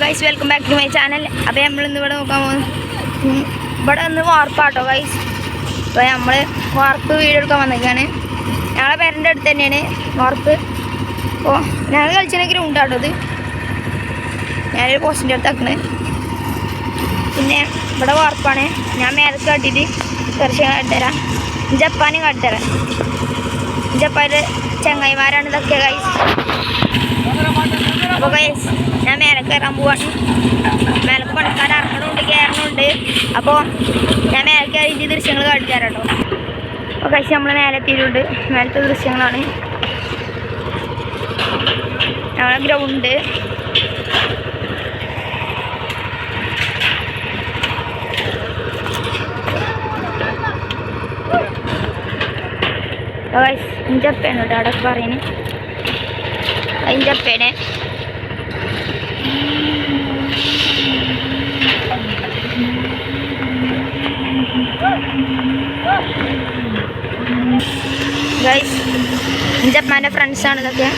Guys welcome back to my channel അപ്പോൾ നമ്മൾ ഇന്ന് ഇവിടെ നോക്കാൻ പോകുന്നു ഇവിടെ ഒന്ന് വാർപ്പാട്ടോ ഗൈസ് അപ്പോൾ നമ്മൾ വാർപ്പ് വീഡിയോ എടുക്കാൻ വന്നിരിക്കുകയാണ്. ഞങ്ങളെ പേരന്റെ അടുത്ത് തന്നെയാണ് വാർപ്പ്. അപ്പോൾ ഞങ്ങൾ കളിച്ചിട്ട് ഗ്രൗണ്ട് ആട്ടോ ഇത്. ഞാനൊരു പോസ്റ്റിന്റെ അടുത്ത് ആക്കണ് പിന്നെ ഇവിടെ വാർപ്പാണ്. ഞാൻ മേലത്ത് കാട്ടിയിട്ട് കുറച്ച് കാട്ടിത്തരാം. ജപ്പാനും കാട്ടിത്തരാം. ജപ്പാന്റെ ചങ്ങായിമാരാണ് ഇതൊക്കെ ഗൈസ് അപ്പോൾ ഗൈസ് ഞാൻ മേലെ കയറാൻ പോവാണ്. മേലക്ക് പണിക്കാർ ഇറങ്ങണുണ്ട് കയറണുണ്ട് അപ്പോൾ ഞാൻ മേലെ കയറിയിട്ട് ദൃശ്യങ്ങൾ കാണിച്ചു കേട്ടോ. അപ്പോൾ കഴിച്ച് നമ്മൾ മേലെ എത്തിയിട്ടുണ്ട്. മേലത്തെ ദൃശ്യങ്ങളാണ്. ഞങ്ങളെ ഗ്രൗണ്ട് ഇഞ്ചപ്പേണ് കേട്ടോ അവിടെ പറയുന്നത്? ഇഞ്ചപ്പേനെ ഗൈസ് ഇഞ്ചപ്പാന്റെ ഫ്രണ്ട്സാണ് ഇതൊക്കെ.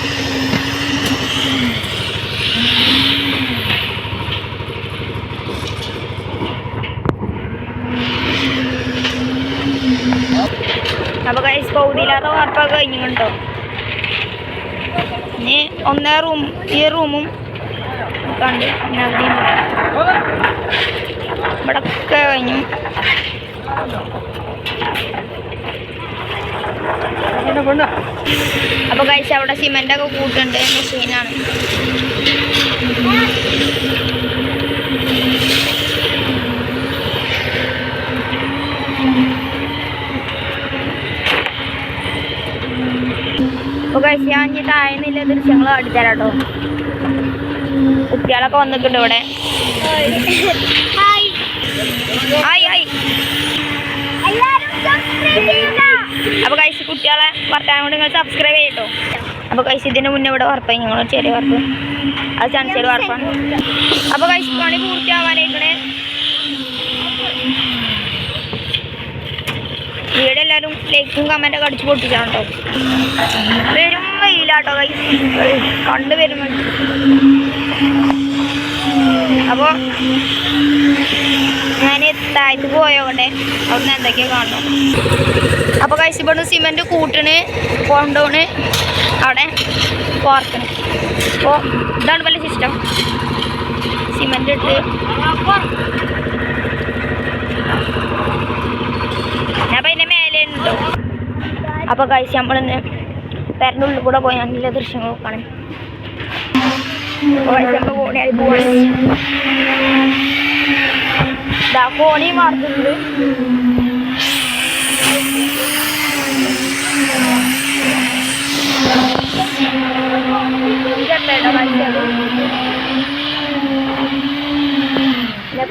അപ്പോൾ ഗൈസ് പൗതിയില്ലാത്ത വാർപ്പൊക്കെ കഴിഞ്ഞിട്ടുണ്ടോ? ഇനി ഒന്നേ റൂം ഈ റൂമും കണ്ട് പിന്നെ അവിടെയും ഇവിടെ ഒക്കെ കഴിഞ്ഞു. അപ്പൊ കഴിച്ച അവിടെ സിമെന്റ് ഒക്കെ കൂട്ടുണ്ട് മെഷീനാണ് അപ്പൊ കഴിച്ച ഞാൻ ഇനി താഴെ ദൃശ്യങ്ങൾ കാട്ടിത്തരാം കേട്ടോ കുട്ടികളൊക്കെ വന്നിട്ടുണ്ട് ഇവിടെ. ഹായ് ഹായ് അപ്പൊ കഴിച്ച് കുട്ടികളെ വർത്താനം കൊണ്ട് നിങ്ങൾ സബ്സ്ക്രൈബ് ചെയ്യട്ടോ അപ്പൊ കഴിച്ച് ഇതിന്റെ മുന്നേ ഇവിടെ വർപ്പായി ഞങ്ങൾ ചെറിയ വർപ്പ് അത് ചണിച്ചേരി വർപ്പാണ് അപ്പൊ കഴിച്ച് പണി പൂർത്തിയാവാനായിക്കണേ. വീട് എല്ലാവരും ലൈക്കും കമന്റൊക്കെ അടിച്ച് പൊട്ടിച്ചാണ് വരും വെയിലാട്ടോ കൈ കണ്ടു വരും അപ്പോൾ ഞാൻ താഴത്ത് പോയോട്ടെ. അവിടുന്ന് എന്തൊക്കെയാ കാണണം അപ്പോൾ കഴിച്ചപ്പോ സിമെന്റ് കൂട്ടണ് കൊണ്ടോണ് അവിടെ പോർക്കണ്. അപ്പോൾ ഇതാണ് പല സിസ്റ്റം സിമെന്റ് ഇട്ട് ഞാൻ അപ്പം അതിന്റെ മേലെ ഉണ്ടോ അപ്പോൾ കഴിച്ച് നമ്മളിന്ന് പേരന്റെ ഉള്ളിൽ കൂടെ പോയി നല്ല ദൃശ്യങ്ങൾ നോക്കണം. ഇതാ കോണി മാറുന്നുണ്ട്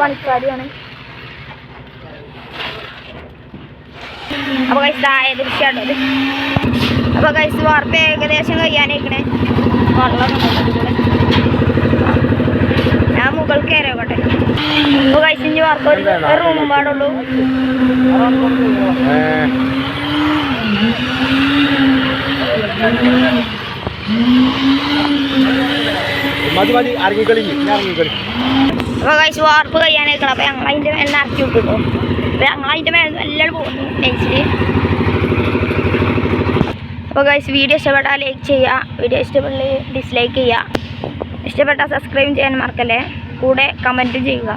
പണിക്കാരിയാണ്. അപ്പൊ കഴിച്ച് താഴെ ദൃശ്യമാട്ടോ ഇത്? അപ്പൊ കഴിച്ച് വാർത്ത ഏകദേശം കഴിയാനേക്കണേ വെള്ളം ഞാൻ മുകൾ കയറിയോട്ടെ അപ്പൊ കഴിച്ച് ഇനി വാർപ്പ് ഒരു റൂമും പാടുള്ളൂ. മതി മതി ഇറങ്ങിക്കളി ഞാൻ ഇറങ്ങിക്കളി അപ്പൊ കഴിച്ച് വാർപ്പ് നിൽക്കണം അപ്പൊ ഞങ്ങൾ അതിന്റെ മേലെ ഇറക്കി വിട്ടു. അപ്പൊ ഞങ്ങൾ അതിന്റെ മേലെ എല്ലാവരും പോകുന്നു അപ്പോൾ വീഡിയോ ഇഷ്ടപ്പെട്ടാൽ ലൈക്ക് ചെയ്യുക വീഡിയോ ഇഷ്ടപ്പെട്ടില്ല ഡിസ്ലൈക്ക് ചെയ്യുക ഇഷ്ടപ്പെട്ടാൽ സബ്സ്ക്രൈബ് ചെയ്യാൻ മറക്കല്ലേ. കൂടെ കമന്റും ചെയ്യുക.